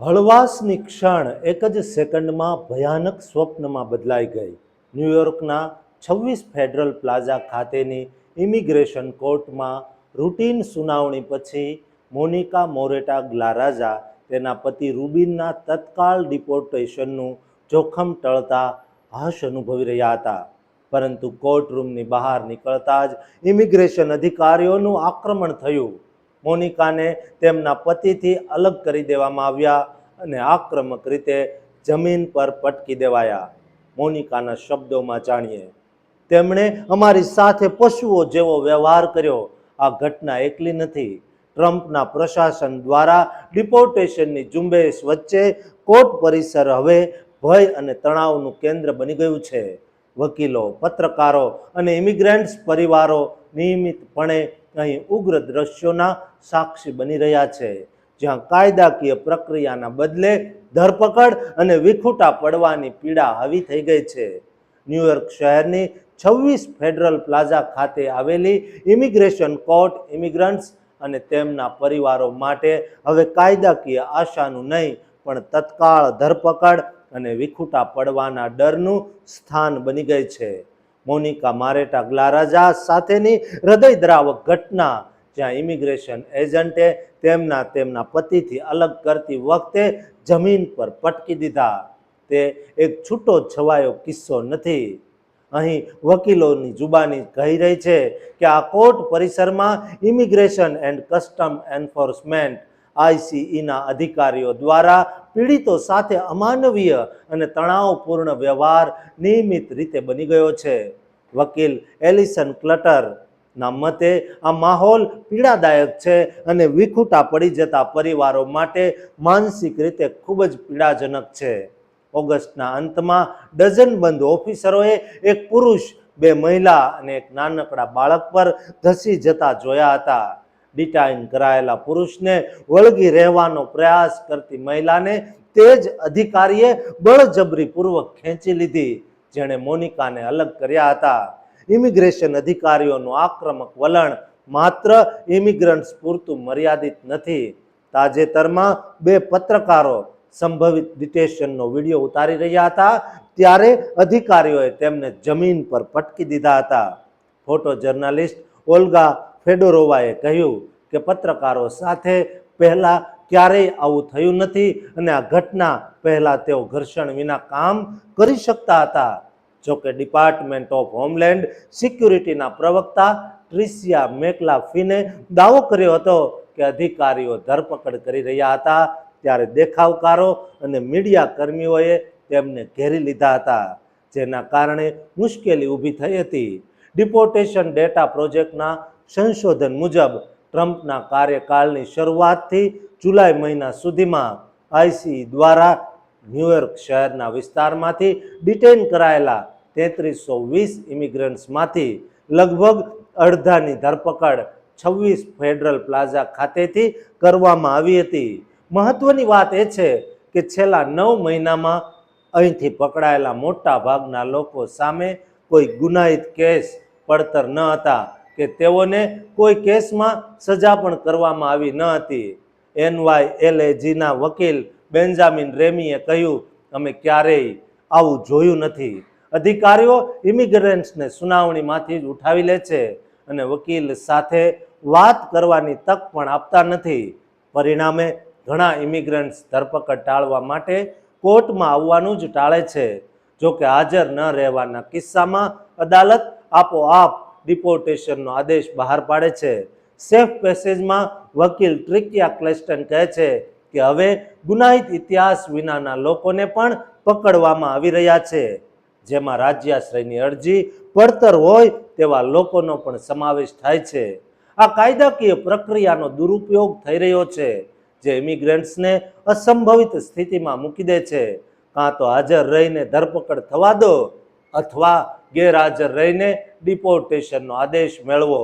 હળવાશની ક્ષણ એક જ સેકન્ડમાં ભયાનક સ્વપ્નમાં બદલાઈ ગઈ. ન્યૂયોર્કના છવ્વીસ ફેડરલ પ્લાઝા ખાતેની ઇમિગ્રેશન કોર્ટમાં રૂટીન સુનાવણી પછી મોનિકા મોરેટા ગ્લારાઝા તેના પતિ રૂબિનના તત્કાળ ડિપોર્ટેશનનું જોખમ ટળતા હાશ અનુભવી રહ્યા હતા. પરંતુ કોર્ટરૂમની બહાર નીકળતા જ ઇમિગ્રેશન અધિકારીઓનું આક્રમણ થયું. મોનિકાને તેમના પતિથી અલગ કરી દેવામાં આવ્યા અને આક્રમક રીતે જમીન પર પટકી દેવાયા. મોનિકાના શબ્દોમાં જાણીએ, તેમણે અમારી સાથે પશુઓ જેવો વ્યવહાર કર્યો. આ ઘટના એકલી નથી. ટ્રમ્પના પ્રશાસન દ્વારા ડિપોર્ટેશનની ઝુંબેશ વચ્ચે કોર્ટ પરિસર હવે ભય અને તણાવનું કેન્દ્ર બની ગયું છે. વકીલો, પત્રકારો અને ઇમિગ્રન્ટ્સ પરિવારો નિયમિતપણે અહીં ઉગ્ર દ્રશ્યોના સાક્ષી બની રહ્યા છે, જ્યાં કાયદાકીય પ્રક્રિયાના બદલે ધરપકડ અને વિખૂટા પડવાની પીડા હાવી થઈ ગઈ છે. ન્યૂયોર્ક શહેરની છવ્વીસ ફેડરલ પ્લાઝા ખાતે આવેલી ઇમિગ્રેશન કોર્ટ ઇમિગ્રન્ટ્સ અને તેમના પરિવારો માટે હવે કાયદાકીય આશાનું નહીં, પણ તત્કાળ ધરપકડ અને વિખૂટા પડવાના ડરનું સ્થાન બની ગઈ છે. મોનિકા મારેટા ગ્લારાજા સાથેની હૃદયદ્રાવક ઘટના, જ્યાં ઇમિગ્રેશન એજન્ટે તેમના તેમના પતિથી અલગ કરતી વખતે જમીન પર પટકી દીધા. તે એક છૂટો છવાયો કિસ્સો નથી. અહીં વકીલોની જુબાની કહી રહી છે કે આ કોર્ટ પરિસરમાં ઇમિગ્રેશન એન્ડ કસ્ટમ એન્ફોર્સમેન્ટ આઈસીઈના અધિકારીઓ દ્વારા પીડિતો સાથે અમાનવીય અને તણાવપૂર્ણ વ્યવહાર નિયમિત રીતે બની ગયો છે. વકીલ એલિસન ક્લટર ના મતે આ માહોલ પીડાદાયક છે અને વિખૂટા પડી જતા પરિવારો માટે માનસિક રીતે ખૂબ જ પીડાજનક છે. ઓગસ્ટના અંતમાં ડઝનબંધ ઓફિસરોએ એક પુરુષ, બે મહિલા અને એક નાનકડા બાળક પર ધસી જતા જોયા હતા. ડિટાઇન કરાયેલા પુરુષને વળગી રહેવાનો પ્રયાસ કરતી મહિલાને તે જ અધિકારીએ બળજબરીપૂર્વક ખેંચી લીધી, જેણે મોનિકાને અલગ કર્યા હતા. ઇમિગ્રેશન અધિકારીઓનું આક્રમક વલણ માત્ર ઇમિગ્રન્ટ્સ પૂરતું મર્યાદિત નથી. તાજેતરમાં બે પત્રકારો સંભવિત ડિટેશનનો વીડિયો ઉતારી રહ્યા હતા, ત્યારે અધિકારીઓએ તેમને જમીન પર પટકી દીધા હતા. ફોટો જર્નાલિસ્ટ ઓલ્ગા ફેડોરોવાએ કહ્યું કે પત્રકારો સાથે પહેલાં ક્યારેય આવું થયું નથી અને આ ઘટના પહેલાં તેઓ ઘર્ષણ વિના કામ કરી શકતા હતા. જોકે ડિપાર્ટમેન્ટ ઓફ હોમલેન્ડ સિક્યુરિટીના પ્રવક્તા ટ્રિસિયા મેકલાફીને દાવો કર્યો હતો કે અધિકારીઓ ધરપકડ કરી રહ્યા હતા, ત્યારે દેખાવકારો અને મીડિયા કર્મીઓએ તેમને ઘેરી લીધા હતા, જેના કારણે મુશ્કેલી ઊભી થઈ હતી. ડિપોર્ટેશન ડેટા પ્રોજેક્ટના સંશોધન મુજબ ટ્રમ્પના કાર્યકાળની શરૂઆતથી જુલાઈ મહિના સુધીમાં આઈસી દ્વારા ન્યૂયોર્ક શહેરના વિસ્તારમાંથી ડિટેન કરાયેલા તેત્રીસો વીસ ઇમિગ્રન્ટ્સમાંથી લગભગ અડધાની ધરપકડ છવ્વીસ ફેડરલ પ્લાઝા ખાતેથી કરવામાં આવી હતી. મહત્વની વાત એ છે કે છેલ્લા નવ મહિનામાં અહીંથી પકડાયેલા મોટા ભાગના લોકો સામે કોઈ ગુનાહિત કેસ પડતર ન હતા. કે તેઓને કોઈ કેસમાં સજા પણ કરવામાં આવી ન હતી. એનવાયએલએજીના વકીલ બેન્જામિન રેમીએ કહ્યું, અમે ક્યારેય આવું જોયું નથી. અધિકારીઓ ઇમિગ્રન્ટ્સને સુનાવણીમાંથી જ ઉઠાવી લે છે અને વકીલ સાથે વાત કરવાની તક પણ આપતા નથી. પરિણામે ઘણા ઇમિગ્રન્ટ્સ ધરપકડ ટાળવા માટે કોર્ટમાં આવવાનું જ ટાળે છે. જો કે હાજર ન રહેવાના કિસ્સામાં અદાલત આપોઆપ ડિપોર્ટેશનનો આદેશ બહાર પાડે છે. સેફ પેસેજમાં વકીલ ટ્રિકિયા ક્લેસ્ટન કહે છે કે હવે ગુનાહિત ઇતિહાસ વિનાના લોકોને પણ પકડવામાં આવી રહ્યા છે. જેમાં રાજ્યાશ્રયની અરજી પડતર હોય તેવા લોકોનો પણ સમાવેશ થાય છે. આ કાયદાકીય પ્રક્રિયાનો દુરુપયોગ થઈ રહ્યો છે, જે ઇમિગ્રન્ટ્સને અસંભવિત સ્થિતિમાં મૂકી દે છે. કાં તો હાજર રહીને ધરપકડ થવા દો અથવા ગેરહાજર રહીને ડિપોર્ટેશનનો આદેશ મેળવો.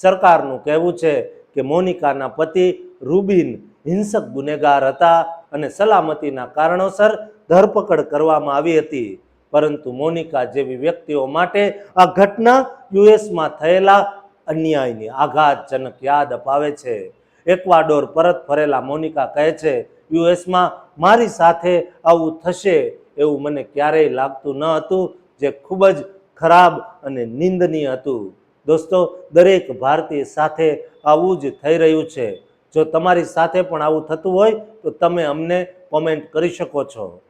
સરકારનું કહેવું છે કે મોનિકાના પતિ રૂબિન હિંસક ગુનેગાર હતા અને સલામતીના કારણોસર ધરપકડ કરવામાં આવી હતી. પરંતુ મોનિકા જેવી વ્યક્તિઓ માટે આ ઘટના યુએસમાં થયેલા અન્યાયની આઘાતજનક યાદ અપાવે છે. એક્વાડોર પરત ફરેલા મોનિકા કહે છે, યુએસમાં મારી સાથે આવું થશે એવું મને ક્યારેય લાગતું ન હતું જે ખૂબ જ ખરાબ અને નિંદનીય હતું. દોસ્તો, દરેક ભારતીય સાથે આવું જ થઈ રહ્યું છે. જો તમારી સાથે પણ આવું થતું હોય, તો તમે અમને કોમેન્ટ કરી શકો છો.